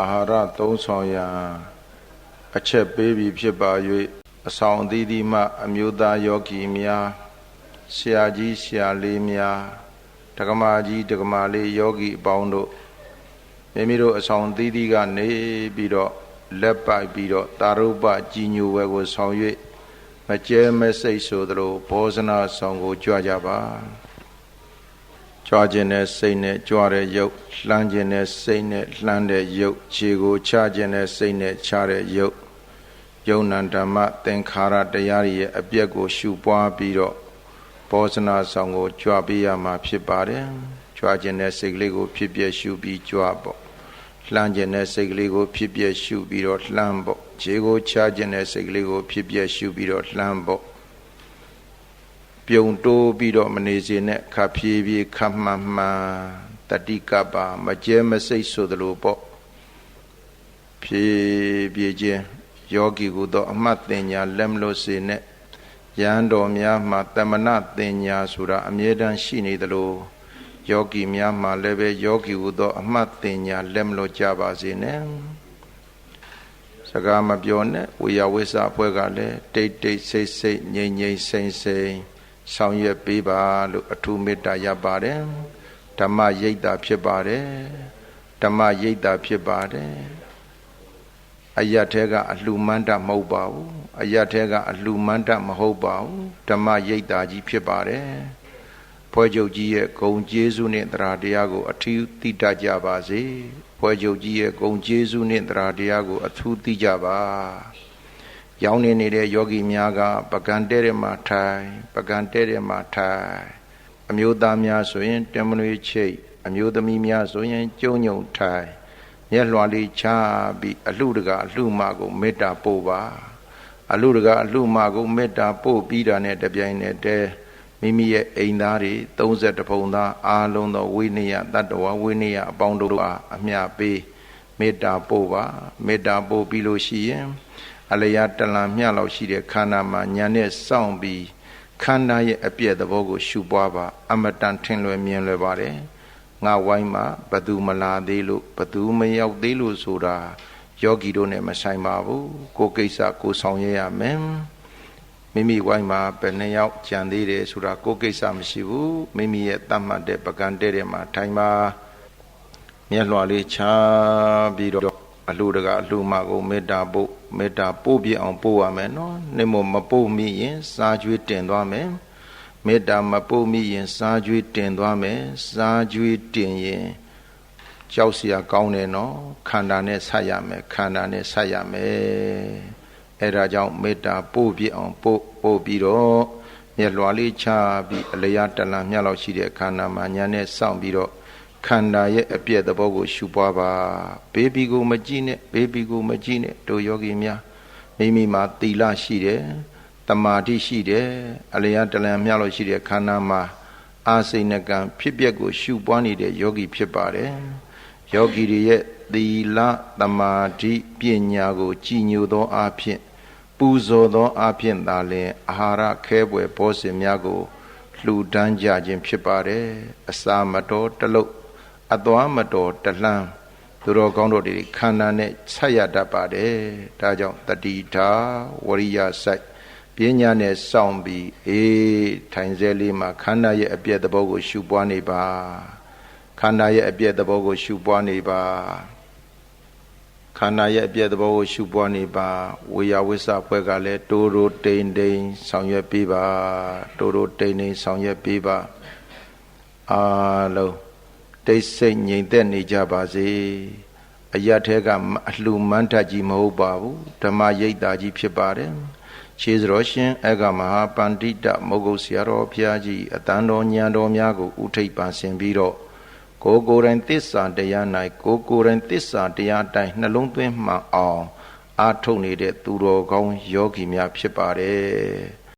အာဟာရသုံးဆောင်ရန်အချက်ပေးပြီးဖြစ်ပါ၍အဆောင်အသီးသီးမှ အမျိုးသားယောဂီများဆရာကြီးဆရာလေးများဒကမာကြီးဒကမာလေးယောဂီအပေါင်းတို့မိမိတို့အဆောင်အသီးသီးကနေပြီးတော့လက်ပိုက်ပြီးတော့တာရုပကြီးညိုဝဲကိုဆောင်၍မကျဲမစိတ်ဆိုသလိုဘောဇနာဆောင်ကိုကြွကြပါ ကြွခြင်းနဲ့စိတ်နဲ့ကြွတဲ့ရုပ်လှမ်းခြင်းနဲ့စိတ်နဲ့လှမ်းတဲ့ရုပ်ခြေကိုချခြင်းနဲ့စိတ်နဲ့ချတဲ့ရုပ်ယုံနံဓမ္မသင်္ခါရတရားရဲ့အပြက်ကို ရှုပွားပြီးတော့ဘောဇနာဆောင်ကိုကြွပေးရမှာဖြစ်ပါတယ်ကြွခြင်းနဲ့စိတ်ကလေးကို ဖြစ်ပြရှုပြီးကြွပေါ့လှမ်းခြင်းနဲ့စိတ်ကလေးကိုဖြစ်ပြရှုပြီးတော့လှမ်းပေါ့ခြေကိုချခြင်းနဲ့စိတ်ကလေးကို ဖြစ်ပြရှုပြီးတော့လှမ်းပေါ့ ပြုံတိုးပြီးတော့မနေစေနဲ့ခပ်ဖြည်းဖြည်းခပ်မှန်မှန်တတိကပ္ပမကျဲမစိတ်ဆိုသလိုပေါ့ဖြည်းဖြည်းချင်းယောဂီကိုတော့အမှတ်တင်ညာလက်မလို့စေနဲ့ရဟန်းတော်များမှာတမနာတင်ညာဆိုတာအမြဲတမ်းရှိနေသလိုယောဂီများမှာလည်းပဲယောဂီဟူသော အမှတ်တင်ညာလက်မလို့ကြပါစေနဲ့စကားမပြောနဲ့ဝေယဝိဆအဖွဲ့ကလည်းတိတ်တိတ်ဆိတ်ဆိတ်ငြိမ်ငြိမ်စိမ့်စိမ့် ဆောင်ရွက်ပေးပါလို့အထူးမေတ္တာရပ်ပါတယ်ဓမ္မရိပ်တာဖြစ်ပါတယ်ဓမ္မရိပ်တာဖြစ်ပါတယ်အယတ်ထဲကအလှမန္တမဟုတ်ပါဘူးအယတ်ထဲကအလှမန္တမဟုတ်ပါဘူးဓမ္မရိပ်တာကြီးဖြစ်ပါတယ်ဖွဲ့ချုပ်ကြီးရဲ့ဂုံကျေးဇူးနဲ့တရားတရားကို အထူးသိတတ်ကြပါစေဖွဲ့ချုပ်ကြီးရဲ့ဂုံကျေးဇူးနဲ့တရားတရားကို အထူးသိကြပါ ရောင်းနေနေတဲ့ယောဂီများကပကံတဲတဲ့မှာထိုင်ပကံတဲတဲ့မှာထိုင်အမျိုးသားများဆိုရင်တမနွေချိတ်အမျိုးသမီးများဆိုရင်ကျုံညုံထိုင်မျက်လွှာလေးချပြီးအလှတကအလှမကိုမေတ္တာပို့ပါအလှတကအလှမကိုမေတ္တာပို့ပြီးတာနဲ့တပြိုင်နက်တည်းမိမိရဲ့အိမ်သားတွေ30ပုံသားအားလုံးသောဝိနည်းတတ္တဝဝိနည်းအပေါင်းတို့အားအမျှပေးမေတ္တာပို့ပါမေတ္တာပို့ပြီးလို့ရှိရင် အလျာတလံမျှလောက်ရှိတဲ့ခန္ဓာမှာညာနဲ့စောင့်ပြီးခန္ဓာရဲ့အပြည့်သဘောကို ရှုပွားပါ အမတန်ထင်လွယ်မြင်လွယ်ပါတယ်ငါဝိုင်းမှာဘသူမလာသေးလို့ဘသူမရောက်သေးလို့ဆိုတာယောဂီတို့နဲ့မဆိုင်ပါဘူးကိုကိစ္စကိုဆောင်ရရမယ်မိမိဝိုင်းမှာဘယ်နှယောက်ကြံသေးတယ်ဆိုတာကိုကိစ္စမရှိဘူးမိမိရဲ့တတ်မှတ်တဲ့ပကံတဲ့တဲ့မှာထိုင်ပါမျက်လွှာလေးချပြီးတော့အလှတကအလှမကိုမေတ္တာပို့ မေတ္တာပို့ပြအောင်ပို့ရမယ်နော်နှမမပို့မိရင်စားကြွေးတင်သွားမယ်မေတ္တာမပို့မိရင်စားကြွေးတင်သွားမယ်စားကြွေးတင်ရင်ကြောက်เสียကောင်းတယ်နော်ခန္ဓာနဲ့ဆက်ရမယ်ခန္ဓာနဲ့ဆက်ရမယ်အဲဒါကြောင့်မေတ္တာပို့ပြအောင်ပို့ပို့ပြီးတော့မျက်လွှာလေးချပြီးအလျားတလံမြတ်လောက်ရှိတဲ့ခန္ဓာမှာညာနဲ့စောင့်ပြီးတော့ ခန္ဓာရဲ့အပြည့်သဘောကို ရှုပွားပါဘေဘီကိုမကြည့်နဲ့ဘေဘီကိုမကြည့်နဲ့တို့ယောဂီများမိမိမှာသီလရှိတယ်တမာတိရှိတယ်အလျားတလံမြလို့ရှိတဲ့ခန္ဓာမှာအာစိဏကံဖြစ်ပျက်ကို ရှုပွားနေတဲ့ယောဂီဖြစ်ပါတယ်ယောဂီတွေရဲ့သီလတမာတိပညာကိုကြည်ညိုသောအဖြစ်ပူဇော်သောအဖြစ်သာလျှင်အာဟာရခဲပွဲဘောဇင်များကိုလှူဒန်းကြခြင်းဖြစ်ပါတယ်အစာမတော်တလုတ် အသွားမတော်တလှမ်းသူတော်ကောင်းတို့တွေခန္ဓာနဲ့ဆက်ရတတ်ပါတယ်ဒါကြောင့်တတိထာဝရိယစိုက်ပညာနဲ့စောင့်ပြီးအေးထိုင်စဲလေးမှာခန္ဓာရဲ့အပြည့်သဘောကို ရှုပွားနေပါခန္ဓာရဲ့အပြည့်သဘောကို ရှုပွားနေပါခန္ဓာရဲ့အပြည့်သဘောကိုရှုပွားနေပါဝေယဝိဆဖွဲ့ကလည်းတိုးတိုးတိန်တိန်ဆောင်ရွက်ပေးပါတိုးတိုးတိန်တိန်ဆောင်ရွက်ပေးပါအာလုံး တိတ်ဆိတ်ငြိမ်သက်နေကြပါစေအရထဲကအလှမန်းထကြီးမဟုတ်ပါဘူးဓမ္မရိပ်တာကြီးဖြစ်ပါတယ်ခြေစတော်ရှင်အကမဟာပန္တိတမုဂုတ်ဆရာတော်ဘုရားကြီးအတန်တော်ညံတော်များကိုဥထိပ်ပန်ဆင်ပြီးတော့ကိုကိုယ်တိုင်သစ္စာတရား၌ကိုကိုယ်တိုင်သစ္စာတရားတိုင်းနှလုံးသွင်းမှန်အောင် အာထုတ်နေတဲ့သူတော်ကောင်းယောဂီများဖြစ်ပါတယ်